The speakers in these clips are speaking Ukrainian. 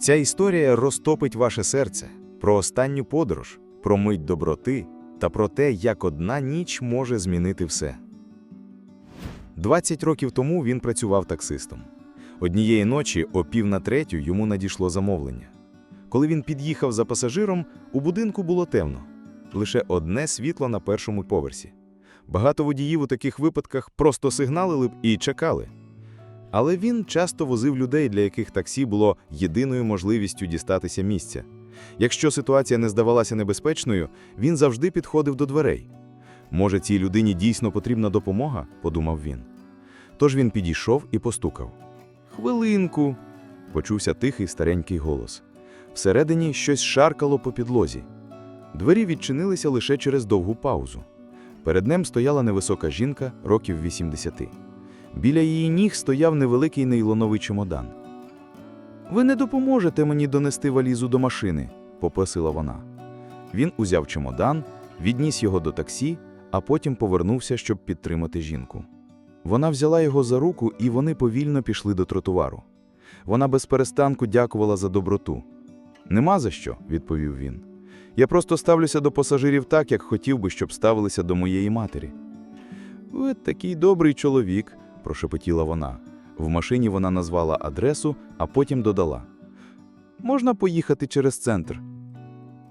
Ця історія розтопить ваше серце про останню подорож, про мить доброти та про те, як одна ніч може змінити все. 20 років тому він працював таксистом. Однієї ночі о пів на третю йому надійшло замовлення. Коли він під'їхав за пасажиром, у будинку було темно. Лише одне світло на першому поверсі. Багато водіїв у таких випадках просто сигналили б і чекали. Але він часто возив людей, для яких таксі було єдиною можливістю дістатися місця. Якщо ситуація не здавалася небезпечною, він завжди підходив до дверей. Може, цій людині дійсно потрібна допомога, подумав він. Тож він підійшов і постукав. Хвилинку. почувся тихий старенький голос. Всередині щось шаркало по підлозі. Двері відчинилися лише через довгу паузу. Перед ним стояла невисока жінка років 80. Біля її ніг стояв невеликий нейлоновий чемодан. Ви не допоможете мені донести валізу до машини, попросила вона. Він узяв чемодан, відніс його до таксі, а потім повернувся, щоб підтримати жінку. Вона взяла його за руку, і вони повільно пішли до тротуару. Вона без перестанку дякувала за доброту. Нема за що, відповів він. Я просто ставлюся до пасажирів так, як хотів би, щоб ставилися до моєї матері. Ви такий добрий чоловік, прошепотіла вона. В машині вона назвала адресу, а потім додала: Можна поїхати через центр.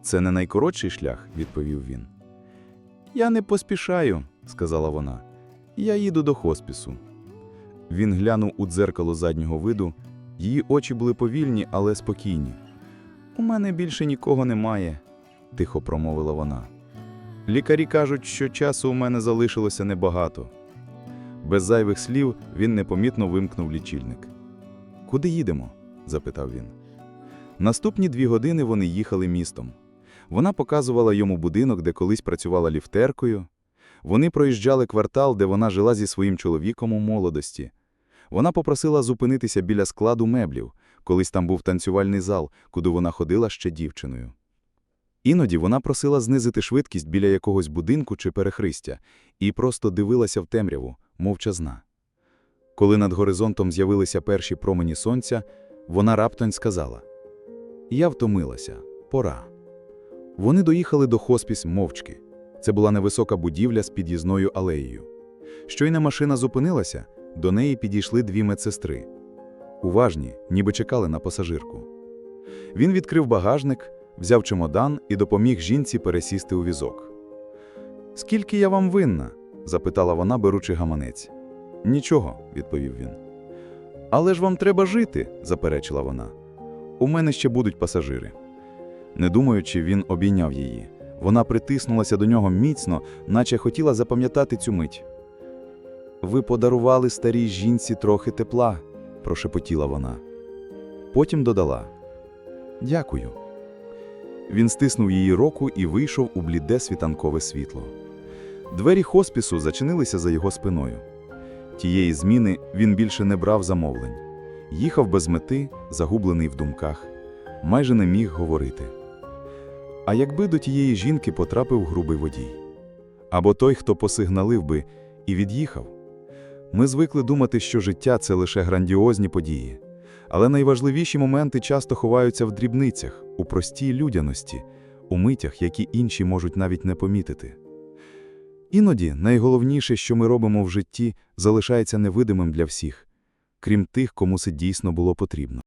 Це не найкоротший шлях, відповів він. Я не поспішаю, сказала вона. Я їду до хоспісу. Він глянув у дзеркало заднього виду. Її очі були повільні, але спокійні. У мене більше нікого немає, тихо промовила вона. Лікарі кажуть, що часу у мене залишилося небагато. Без зайвих слів він непомітно вимкнув лічильник. Куди їдемо? запитав він. Наступні дві години вони їхали містом. Вона показувала йому будинок, де колись працювала ліфтеркою. Вони проїжджали квартал, де вона жила зі своїм чоловіком у молодості. Вона попросила зупинитися біля складу меблів, колись там був танцювальний зал, куди вона ходила ще дівчиною. Іноді вона просила знизити швидкість біля якогось будинку чи перехристя і просто дивилася в темряву, мовчазна. Коли над горизонтом з'явилися перші промені сонця, вона раптом сказала: Я втомилася, пора. Вони доїхали до хоспіс мовчки. Це була невисока будівля з під'їзною алеєю. Щойно машина зупинилася, до неї підійшли дві медсестри. Уважні, ніби чекали на пасажирку. Він відкрив багажник, взяв чемодан і допоміг жінці пересісти у візок. Скільки я вам винна? Запитала вона, беручи гаманець. Нічого, відповів він. Але ж вам треба жити, заперечила вона. У мене ще будуть пасажири. Не думаючи, він обійняв її. Вона притиснулася до нього міцно, наче хотіла запам'ятати цю мить. Ви подарували старій жінці трохи тепла, прошепотіла вона. Потім додала: Дякую. Він стиснув її руку і вийшов у бліде світанкове світло. Двері хоспісу зачинилися за його спиною. Тієї зміни він більше не брав замовлень. Їхав без мети, загублений в думках, майже не міг говорити. А якби до тієї жінки потрапив грубий водій? Або той, хто посигналив би і від'їхав? Ми звикли думати, що життя це лише грандіозні події. Але найважливіші моменти часто ховаються в дрібницях, у простій людяності, у митях, які інші можуть навіть не помітити. Іноді найголовніше, що ми робимо в житті, залишається невидимим для всіх, крім тих, кому це дійсно було потрібно.